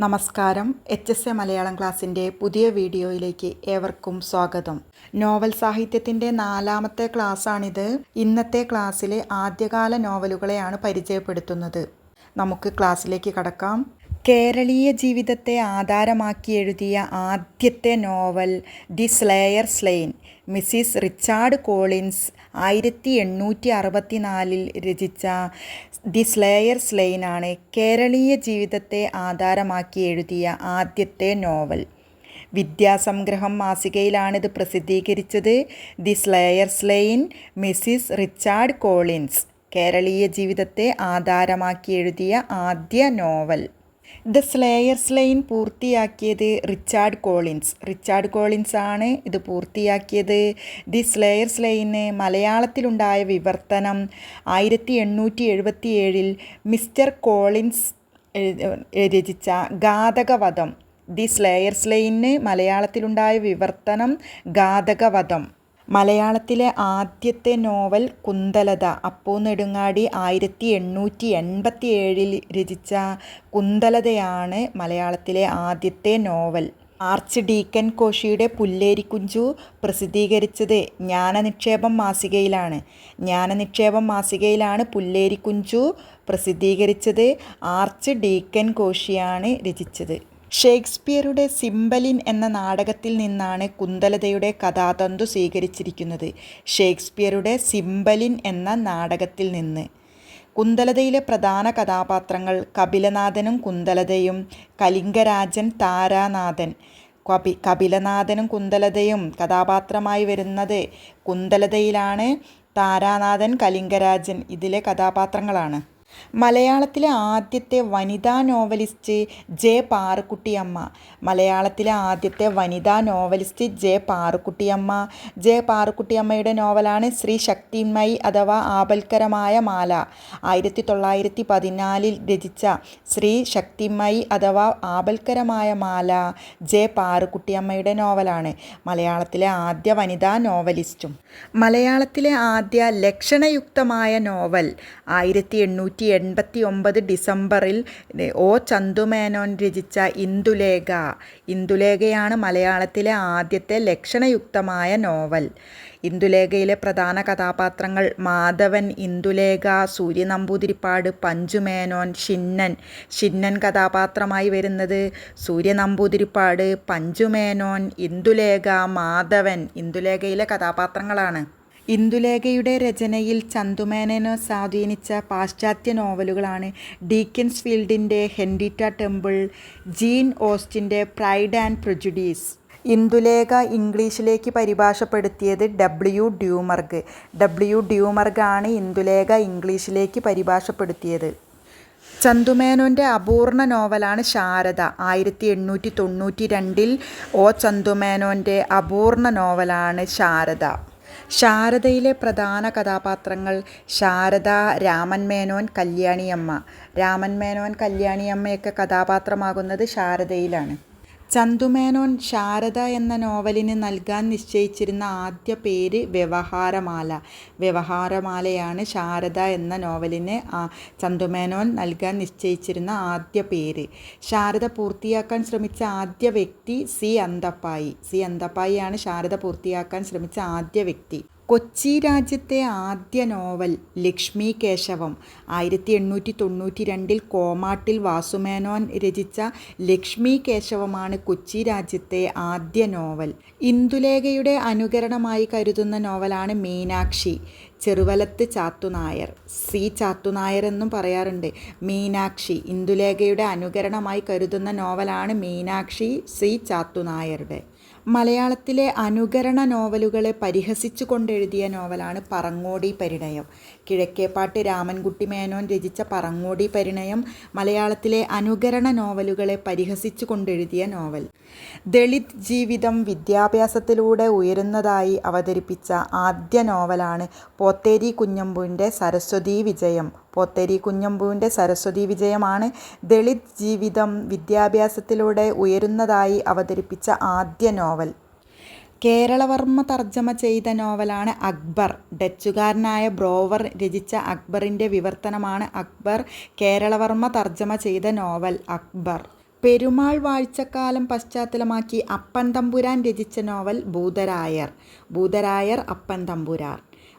നമസ്കാരം. H S A Malayalam ക്ലാസ്സിന്റെ പുതിയ വീഡിയോയിലേക്ക് ഏവർക്കും സ്വാഗതം. നോവൽ സാഹിത്യത്തിന്റെ നാലാമത്തെ ക്ലാസ്സാണിത്. ഇന്നത്തെ ക്ലാസ്സിലെ ആദ്യകാല നോവലുകളെയാണ് പരിചയപ്പെടുത്തുന്നത്. നമുക്ക് ക്ലാസ്സിലേക്ക് കടക്കാം. കേരളീയ ജീവിതത്തെ ആധാരമാക്കി എഴുതിയ ആദ്യത്തെ novel the slayer slain Mrs Richard Collins ആയിരത്തി എണ്ണൂറ്റി അറുപത്തിനാലിൽ രചിച്ച ദി സ്ലേയർ സ്ലെയിനാണ് കേരളീയ ജീവിതത്തെ ആധാരമാക്കി എഴുതിയ ആദ്യത്തെ നോവൽ. വിദ്യാസംഗ്രഹം മാസികയിലാണിത് പ്രസിദ്ധീകരിച്ചത്. The slayer slain Mrs Richard Collins കേരളീയ ജീവിതത്തെ ആധാരമാക്കി എഴുതിയ ആദ്യ നോവൽ. ദ സ്ലേയർ ലൈൻ പൂർത്തിയാക്കിയത് റിച്ചാർഡ് കോളിൻസ്. റിച്ചാർഡ് കോളിൻസ് ആണ് ഇത് പൂർത്തിയാക്കിയത്. ദി സ്ലേയർ സ്ലെയിന് മലയാളത്തിലുണ്ടായ വിവർത്തനം ആയിരത്തി എണ്ണൂറ്റി എഴുപത്തി ഏഴിൽ മിസ്റ്റർ കോളിൻസ് രചിച്ച ഗാതകവധം. ദി സ്ലേയർ സ്ലെയിന് മലയാളത്തിലുണ്ടായ വിവർത്തനം ഘാതകവധം മലയാളത്തിലെ ആദ്യത്തെ നോവൽ കുന്തലത. അപ്പോ നെടുങ്ങാടി ആയിരത്തി എണ്ണൂറ്റി എൺപത്തി ഏഴിൽ രചിച്ച കുന്തലതയാണ് മലയാളത്തിലെ ആദ്യത്തെ നോവൽ. ആർച്ച് ഡീക്കൻ കോശിയുടെ പുല്ലേരിക്കുഞ്ചു പ്രസിദ്ധീകരിച്ചത് ജ്ഞാനനിക്ഷേപം മാസികയിലാണ്. ജ്ഞാനനിക്ഷേപം മാസികയിലാണ് പുല്ലേരിക്കുഞ്ചു പ്രസിദ്ധീകരിച്ചത്. ആർച്ച് ഡീക്കൻ കോശിയാണ് രചിച്ചത്. ഷേക്സ്പിയറുടെ സിംബലിൻ എന്ന നാടകത്തിൽ നിന്നാണ് കുന്തലതയുടെ കഥാതന്തു സ്വീകരിച്ചിരിക്കുന്നത്. ഷേക്സ്പിയറുടെ സിംബലിൻ എന്ന നാടകത്തിൽ നിന്ന്. കുന്തലതയിലെ പ്രധാന കഥാപാത്രങ്ങൾ കപിലനാഥനും കുന്തലതയും കലിംഗരാജൻ താരാനാഥൻ. കപി കപിലനാഥനും കുന്തലതയും കഥാപാത്രമായി വരുന്നത് കുന്തലതയിലാണ്. താരാനാഥൻ കലിംഗരാജൻ ഇതിലെ കഥാപാത്രങ്ങളാണ്. മലയാളത്തിലെ ആദ്യത്തെ വനിതാ നോവലിസ്റ്റ് ജെ പാറുക്കുട്ടിയമ്മ. മലയാളത്തിലെ ആദ്യത്തെ വനിതാ നോവലിസ്റ്റ് ജെ പാറുക്കുട്ടിയമ്മ. ജെ പാറുക്കുട്ടിയമ്മയുടെ നോവലാണ് ശ്രീ ശക്തിമയി അഥവാ ആപൽക്കരമായ മാല. ആയിരത്തി തൊള്ളായിരത്തി പതിനാലിൽ രചിച്ച ശ്രീ ശക്തിമയി അഥവാ ആപൽക്കരമായ മാല ജെ പാറുക്കുട്ടിയമ്മയുടെ നോവലാണ്. മലയാളത്തിലെ ആദ്യ വനിതാ നോവലിസ്റ്റും. മലയാളത്തിലെ ആദ്യ ലക്ഷണയുക്തമായ നോവൽ ആയിരത്തി എണ്ണൂറ്റി എൺപത്തി ഒമ്പത് ഡിസംബറിൽ ഒ ചന്തുമേനോൻ രചിച്ച ഇന്ദുലേഖ. ഇന്ദുലേഖയാണ് മലയാളത്തിലെ ആദ്യത്തെ ലക്ഷണയുക്തമായ നോവൽ. ഇന്ദുലേഖയിലെ പ്രധാന കഥാപാത്രങ്ങൾ മാധവൻ ഇന്ദുലേഖ സൂര്യ നമ്പൂതിരിപ്പാട് പഞ്ചുമേനോൻ ഷിന്നൻ. ഷിന്നൻ കഥാപാത്രമായി വരുന്നത് സൂര്യ നമ്പൂതിരിപ്പാട് പഞ്ചുമേനോൻ ഇന്ദുലേഖ മാധവൻ. ഇന്ദുലേഖയിലെ കഥാപാത്രങ്ങളാണ്. ഇന്ദുലേഖയുടെ രചനയിൽ ചന്തുമേനോ സ്വാധീനിച്ച പാശ്ചാത്യ നോവലുകളാണ് ഡീക്കൻസ് ഫീൽഡിന്റെ ഹെൻഡിറ്റ ടെമ്പിൾ ജീൻ ഓസ്റ്റിന്റെ പ്രൈഡ് ആൻഡ് പ്രൊജുഡീസ്. ഇന്ദുലേഖ ഇംഗ്ലീഷിലേക്ക് പരിഭാഷപ്പെടുത്തിയത് ഡബ്ല്യു ഡ്യൂമർഗ്. ഡബ്ല്യു ഡ്യൂമർഗ് ആണ് ഇന്ദുലേഖ ഇംഗ്ലീഷിലേക്ക് പരിഭാഷപ്പെടുത്തിയത്. ചന്തുമേനോന്റെ അപൂർണ നോവലാണ് ശാരദ. ആയിരത്തി എണ്ണൂറ്റി തൊണ്ണൂറ്റി രണ്ടിൽ ഒ ചന്തുമേനോന്റെ അപൂർണ നോവലാണ് ശാരദ. ശാരദയിലെ പ്രധാന കഥാപാത്രങ്ങൾ ശാരദ രാമൻ മേനോൻ കല്യാണിയമ്മ. രാമൻ മേനോൻ കല്യാണിയമ്മയൊക്കെ കഥാപാത്രമാകുന്നത് ശാരദയിലാണ്. ചന്തുമേനോൻ ശാരദ എന്ന നോവലിന് നൽകാൻ നിശ്ചയിച്ചിരുന്ന ആദ്യ പേര് വ്യവഹാരമാല. വ്യവഹാരമാലയാണ് ശാരദ എന്ന നോവലിന് ചന്തുമേനോൻ നൽകാൻ നിശ്ചയിച്ചിരുന്ന ആദ്യ പേര്. ശാരദ പൂർത്തിയാക്കാൻ ശ്രമിച്ച ആദ്യ വ്യക്തി സി അന്തപ്പായി. സി അന്തപ്പായിയാണ് ശാരദ പൂർത്തിയാക്കാൻ ശ്രമിച്ച ആദ്യ വ്യക്തി. കൊച്ചി രാജ്യത്തെ ആദ്യ നോവൽ ലക്ഷ്മി കേശവം. ആയിരത്തി എണ്ണൂറ്റി തൊണ്ണൂറ്റി രണ്ടിൽ കോമാട്ടിൽ വാസുമേനോൻ രചിച്ച ലക്ഷ്മി കേശവമാണ് കൊച്ചി രാജ്യത്തെ ആദ്യ നോവൽ. ഇന്ദുലേഖയുടെ അനുകരണമായി കരുതുന്ന നോവലാണ് മീനാക്ഷി. ചെറുവലത്ത് ചാത്തുനായർ. സി ചാത്തുനായർ എന്നും പറയാറുണ്ട്. മീനാക്ഷി. ഇന്ദുലേഖയുടെ അനുകരണമായി കരുതുന്ന നോവലാണ് മീനാക്ഷി സി ചാത്തുനായരുടെ. മലയാളത്തിലെ അനുകരണ നോവലുകളെ പരിഹസിച്ചു കൊണ്ടെഴുതിയ നോവലാണ് പറങ്ങോടി പരിണയം. കിഴക്കേപ്പാട്ട് രാമൻകുട്ടി മേനോൻ രചിച്ച പറങ്ങോടി പരിണയം മലയാളത്തിലെ അനുകരണ നോവലുകളെ പരിഹസിച്ചു കൊണ്ടെഴുതിയ നോവൽ. ദളിത് ജീവിതം വിദ്യാഭ്യാസത്തിലൂടെ ഉയരുന്നതായി അവതരിപ്പിച്ച ആദ്യ നോവലാണ് പോത്തേരി കുഞ്ഞമ്പുവിന്റെ സരസ്വതി വിജയം. പോത്തേരി കുഞ്ഞമ്പുവിന്റെ സരസ്വതി വിജയമാണ് ദളിത് ജീവിതം വിദ്യാഭ്യാസത്തിലൂടെ ഉയരുന്നതായി അവതരിപ്പിച്ച ആദ്യ നോവൽ. കേരളവർമ്മ തർജമ ചെയ്ത നോവലാണ് അക്ബർ. ഡച്ചുകാരനായ ബ്രോവർ രചിച്ച അക്ബറിന്റെ വിവർത്തനമാണ് അക്ബർ കേരളവർമ്മ തർജമ ചെയ്ത നോവൽ അക്ബർ. പെരുമാൾ വാഴ്ചക്കാലം പശ്ചാത്തലമാക്കി അപ്പൻ തമ്പുരാൻ രചിച്ച നോവൽ ഭൂതരായർ. ഭൂതരായർ അപ്പൻ തമ്പുരാൻ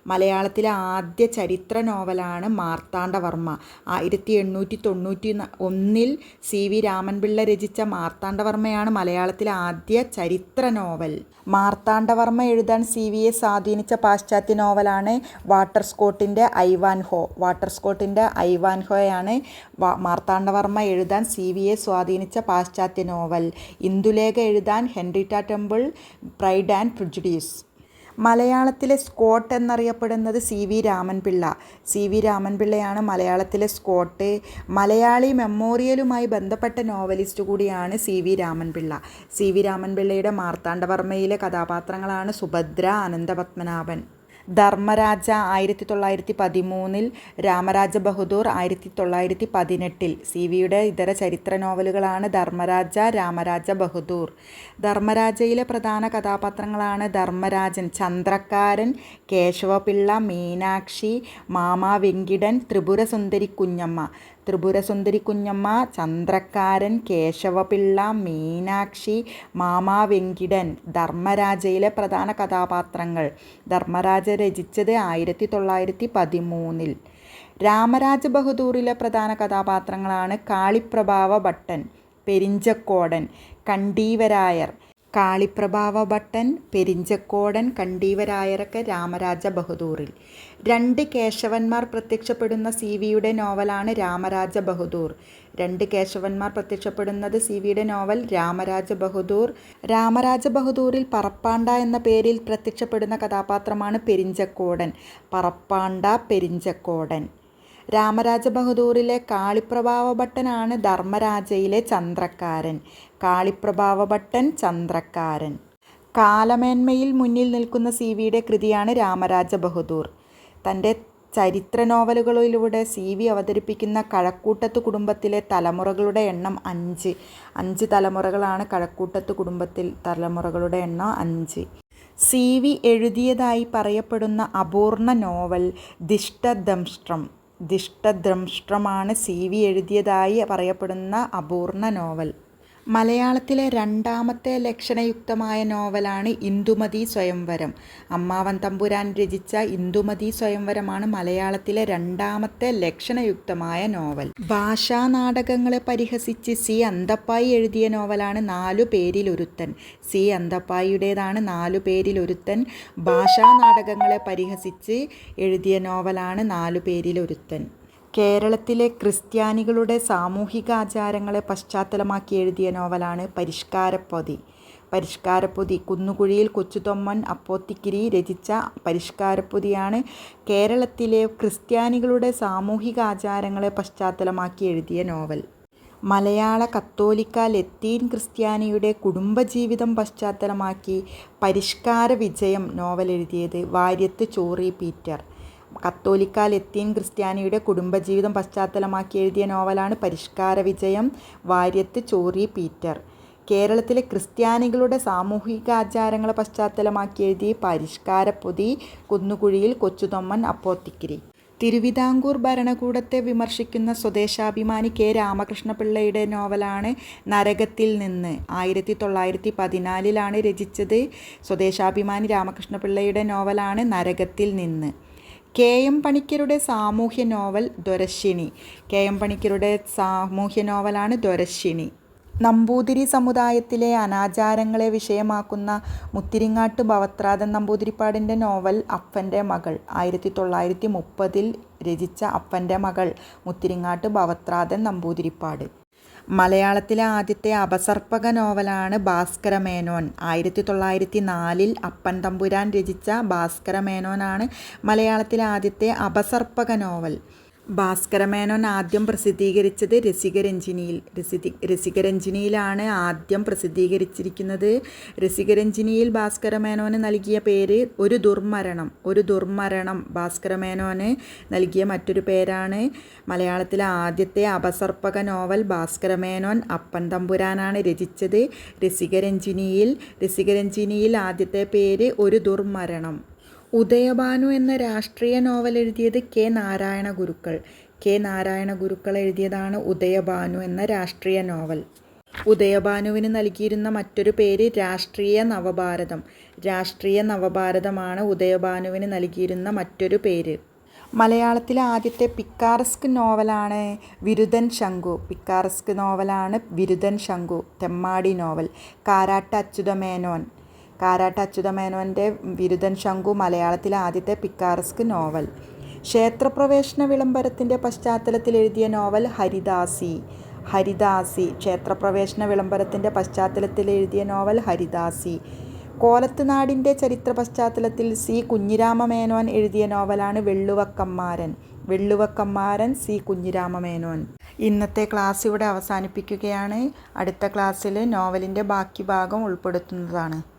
മലയാളത്തിലെ ആദ്യ ചരിത്ര നോവലാണ് മാർത്താണ്ഡവർമ്മ ആയിരത്തി എണ്ണൂറ്റി തൊണ്ണൂറ്റി ഒന്നിൽ സി വി രാമൻപിള്ള രചിച്ച മാർത്താണ്ഡവർമ്മയാണ് മലയാളത്തിലെ ആദ്യ ചരിത്ര നോവൽ. മാർത്താണ്ഡവർമ്മ എഴുതാൻ സി വിയെ സ്വാധീനിച്ച പാശ്ചാത്യ നോവലാണ് വാട്ടർ സ്കോട്ടിന്റെ ഐവാൻ ഹോ. വാട്ടർ സ്കോട്ടിന്റെ ഐവാൻ ഹോയാണ് മാർത്താണ്ഡവർമ്മ എഴുതാൻ സി വിയെ സ്വാധീനിച്ച പാശ്ചാത്യ നോവൽ. ഇന്ദുലേഖ എഴുതാൻ Henrietta Temple pride and prejudice മലയാളത്തിലെ സ്കോട്ട് എന്നറിയപ്പെടുന്നത് C V Ramanpillai. C V രാമൻപിള്ളയാണ് മലയാളത്തിലെ സ്കോട്ട്. മലയാളി മെമ്മോറിയലുമായി ബന്ധപ്പെട്ട നോവലിസ്റ്റ് കൂടിയാണ് C V Ramanpillai. C V രാമൻപിള്ളയുടെ മാർത്താണ്ഡവർമ്മയിലെ കഥാപാത്രങ്ങളാണ് സുഭദ്ര അനന്തപത്മനാഭൻ. ധർമ്മരാജ ആയിരത്തി തൊള്ളായിരത്തി പതിമൂന്നിൽ രാമരാജ ബഹദൂർ ആയിരത്തി തൊള്ളായിരത്തി പതിനെട്ടിൽ സി വിയുടെ ഇതര ചരിത്ര നോവലുകളാണ് ധർമ്മരാജ രാമരാജ ബഹദൂർ. ധർമ്മരാജയിലെ പ്രധാന കഥാപാത്രങ്ങളാണ് ധർമ്മരാജൻ ചന്ദ്രക്കാരൻ കേശവപിള്ള മീനാക്ഷി മാമാ വെങ്കിടൻ ത്രിപുരസുന്ദരി കുഞ്ഞമ്മ. ത്രിപുരസുന്ദരി കുഞ്ഞമ്മ ചന്ദ്രക്കാരൻ കേശവപിള്ള മീനാക്ഷി മാമാ വെങ്കിടൻ ധർമ്മരാജയിലെ പ്രധാന കഥാപാത്രങ്ങൾ. ധർമ്മരാജ രചിച്ചത് ആയിരത്തി തൊള്ളായിരത്തി പതിമൂന്നിൽ. രാമരാജ ബഹദൂറിലെ പ്രധാന കഥാപാത്രങ്ങളാണ് കാളിപ്രഭാവ ഭട്ടൻ പെരിഞ്ചക്കോടൻ കണ്ടീവരായർ. കാളിപ്രഭാവ ഭട്ടൻ പെരിഞ്ചക്കോടൻ കണ്ടീവരായരക്ക് രാമരാജ ബഹദൂറിൽ. രണ്ട് കേശവന്മാർ പ്രത്യക്ഷപ്പെടുന്ന സി വിയുടെ നോവലാണ് രാമരാജ ബഹദൂർ. രണ്ട് കേശവന്മാർ പ്രത്യക്ഷപ്പെടുന്നത് സി വിയുടെ നോവൽ രാമരാജ ബഹദൂർ. രാമരാജ ബഹദൂറിൽ പറപ്പാണ്ട എന്ന പേരിൽ പ്രത്യക്ഷപ്പെടുന്ന കഥാപാത്രമാണ് പെരിഞ്ചക്കോടൻ. പറപ്പാണ്ട പെരിഞ്ചക്കോടൻ. രാമരാജ ബഹദൂറിലെ കാളിപ്രഭാവഭട്ടനാണ് ധർമ്മരാജയിലെ ചന്ദ്രക്കാരൻ. കാളിപ്രഭാവ ഭട്ടൻ ചന്ദ്രക്കാരൻ. കാലമേന്മയിൽ മുന്നിൽ നിൽക്കുന്ന സി വിയുടെ കൃതിയാണ് രാമരാജ ബഹദൂർ തന്റെ ചരിത്ര നോവലുകളിലൂടെ സി വി അവതരിപ്പിക്കുന്ന കഴക്കൂട്ടത്ത് കുടുംബത്തിലെ തലമുറകളുടെ എണ്ണം അഞ്ച്. അഞ്ച് തലമുറകളാണ് കഴക്കൂട്ടത്ത് കുടുംബത്തിൽ തലമുറകളുടെ എണ്ണം അഞ്ച്. സി വി എഴുതിയതായി പറയപ്പെടുന്ന അപൂർണ നോവൽ ദിഷ്ടദംഷ്ട്രം. ദിഷ്ടദ്രംഷ്ട്രമാണ് സി വി എഴുതിയതായി പറയപ്പെടുന്ന അപൂർണ നോവൽ. മലയാളത്തിലെ രണ്ടാമത്തെ ലക്ഷണയുക്തമായ നോവലാണ് ഇന്ദുമതി സ്വയംവരം. അമ്മാവൻ തമ്പുരാൻ രചിച്ച ഇന്ദുമതി സ്വയംവരമാണ് മലയാളത്തിലെ രണ്ടാമത്തെ ലക്ഷണയുക്തമായ നോവൽ. ഭാഷാ നാടകങ്ങളെ പരിഹസിച്ച് സി. അന്തപ്പായി എഴുതിയ നോവലാണ് നാലു പേരിലൊരുത്തൻ. സി. അന്തപ്പായിയുടേതാണ് നാലു പേരിലൊരുത്തൻ. ഭാഷാ നാടകങ്ങളെ പരിഹസിച്ച് എഴുതിയ നോവലാണ് നാലു പേരിലൊരുത്തൻ. കേരളത്തിലെ ക്രിസ്ത്യാനികളുടെ സാമൂഹിക ആചാരങ്ങളെ പശ്ചാത്തലമാക്കി എഴുതിയ നോവലാണ് പരിഷ്കാരപ്പൊതി. പരിഷ്കാരപ്പൊതി കുന്നുകുഴിയിൽ കൊച്ചുതൊമ്മൻ അപ്പോത്തിക്കിരി രചിച്ച പരിഷ്കാരപ്പൊതിയാണ് കേരളത്തിലെ ക്രിസ്ത്യാനികളുടെ സാമൂഹിക ആചാരങ്ങളെ പശ്ചാത്തലമാക്കി എഴുതിയ നോവൽ. മലയാള കത്തോലിക്ക ലത്തീൻ ക്രിസ്ത്യാനിയുടെ കുടുംബജീവിതം പശ്ചാത്തലമാക്കി പരിഷ്കാര വിജയം നോവൽ എഴുതിയത് വാര്യത്ത് ചോറി പീറ്റർ. കത്തോലിക്ക ലത്തീൻ ക്രിസ്ത്യാനിയുടെ കുടുംബജീവിതം പശ്ചാത്തലമാക്കി എഴുതിയ നോവലാണ് പരിഷ്കാര വിജയം വാര്യത്ത് ചോറി പീറ്റർ. കേരളത്തിലെ ക്രിസ്ത്യാനികളുടെ സാമൂഹിക ആചാരങ്ങളെ പശ്ചാത്തലമാക്കി എഴുതിയ പരിഷ്കാരപ്പൊതി കുന്നുകുഴിയിൽ കൊച്ചുതൊമ്മൻ അപ്പോത്തിക്കിരി. തിരുവിതാംകൂർ ഭരണകൂടത്തെ വിമർശിക്കുന്ന സ്വദേശാഭിമാനി കെ. രാമകൃഷ്ണപിള്ളയുടെ നോവലാണ് നരകത്തിൽ നിന്ന്. ആയിരത്തി തൊള്ളായിരത്തി പതിനാലിലാണ് രചിച്ചത്. സ്വദേശാഭിമാനി രാമകൃഷ്ണപിള്ളയുടെ നോവലാണ് നരകത്തിൽ നിന്ന്. കെ എം പണിക്കരുടെ സാമൂഹ്യ നോവൽ ദൊരശ്ശിണി കെ എം പണിക്കരുടെ സാമൂഹ്യ നോവലാണ് ദൊരശ്ശിണി നമ്പൂതിരി സമുദായത്തിലെ അനാചാരങ്ങളെ വിഷയമാക്കുന്ന മുത്തിരിങ്ങാട്ട് ഭവത്രാതൻ നമ്പൂതിരിപ്പാടിന്റെ നോവൽ അപ്പന്റെ മകൾ. ആയിരത്തി തൊള്ളായിരത്തി മുപ്പതിൽ രചിച്ച അപ്പന്റെ മകൾ മുത്തിരിങ്ങാട്ട് ഭവത്രാതൻ നമ്പൂതിരിപ്പാട്. മലയാളത്തിലെ ആദ്യത്തെ അപസർപ്പക നോവലാണ് ഭാസ്കരമേനോൻ ആയിരത്തി തൊള്ളായിരത്തി നാലിൽ അപ്പൻ തമ്പുരാൻ രചിച്ച ഭാസ്കരമേനോനാണ് മലയാളത്തിലെ ആദ്യത്തെ അപസർപ്പക നോവൽ. ഭാസ്കരമേനോൻ ആദ്യം പ്രസിദ്ധീകരിച്ചത് രസികരഞ്ജിനിയിൽ രസിതി രസികരഞ്ജിനിയിലാണ് ആദ്യം പ്രസിദ്ധീകരിച്ചിരിക്കുന്നത്. രസികരഞ്ജിനിയിൽ ഭാസ്കരമേനോന് നൽകിയ പേര് ഒരു ദുർമരണം. ഒരു ദുർമരണം ഭാസ്കരമേനോന് നൽകിയ മറ്റൊരു പേരാണ് മലയാളത്തിലെ ആദ്യത്തെ അപസർപ്പക നോവൽ ഭാസ്കരമേനോൻ അപ്പൻ തമ്പുരാനാണ് രചിച്ചത്. രസികരഞ്ജിനിയിൽ രസികരഞ്ജിനിയിൽ ആദ്യത്തെ പേര് ഒരു ദുർമരണം. ഉദയഭാനു എന്ന രാഷ്ട്രീയ നോവൽ എഴുതിയത് കെ നാരായണ ഗുരുക്കൾ. കെ നാരായണ ഗുരുക്കൾ എഴുതിയതാണ് ഉദയഭാനു എന്ന രാഷ്ട്രീയ നോവൽ. ഉദയഭാനുവിന് നൽകിയിരുന്ന മറ്റൊരു പേര് രാഷ്ട്രീയ നവഭാരതം. രാഷ്ട്രീയ നവഭാരതമാണ് ഉദയഭാനുവിന് നൽകിയിരുന്ന മറ്റൊരു പേര്. മലയാളത്തിലെ ആദ്യത്തെ പിക്കാറസ്ക് നോവലാണ് വിരുദൻ ശംഖു. പിക്കാറസ്ക് നോവലാണ് വിരുദൻ ശംഖു. തെമ്മാടി നോവൽ. കാരാട്ട് അച്യുതമേനോൻ. കാരാട്ട് അച്യുതമേനോന്റെ വിരുദൻ ശംഖു മലയാളത്തിലെ ആദ്യത്തെ പിക്കാറസ്ക് നോവൽ. ക്ഷേത്രപ്രവേശന വിളംബരത്തിന്റെ പശ്ചാത്തലത്തിൽ എഴുതിയ നോവൽ ഹരിദാസി. ഹരിദാസി. ക്ഷേത്രപ്രവേശന വിളംബരത്തിന്റെ പശ്ചാത്തലത്തിൽ എഴുതിയ നോവൽ ഹരിദാസി. കോലത്തുനാടിന്റെ ചരിത്ര പശ്ചാത്തലത്തിൽ സി. കുഞ്ഞിരാമമേനോൻ എഴുതിയ നോവലാണ് വെള്ളുവക്കമ്മാരൻ. വെള്ളുവക്കമ്മാരൻ സി. കുഞ്ഞിരാമമേനോൻ. ഇന്നത്തെ ക്ലാസ് ഇവിടെ അവസാനിപ്പിക്കുകയാണ്. അടുത്ത ക്ലാസ്സിൽ നോവലിന്റെ ബാക്കി ഭാഗം ഉൾപ്പെടുത്തുന്നതാണ്.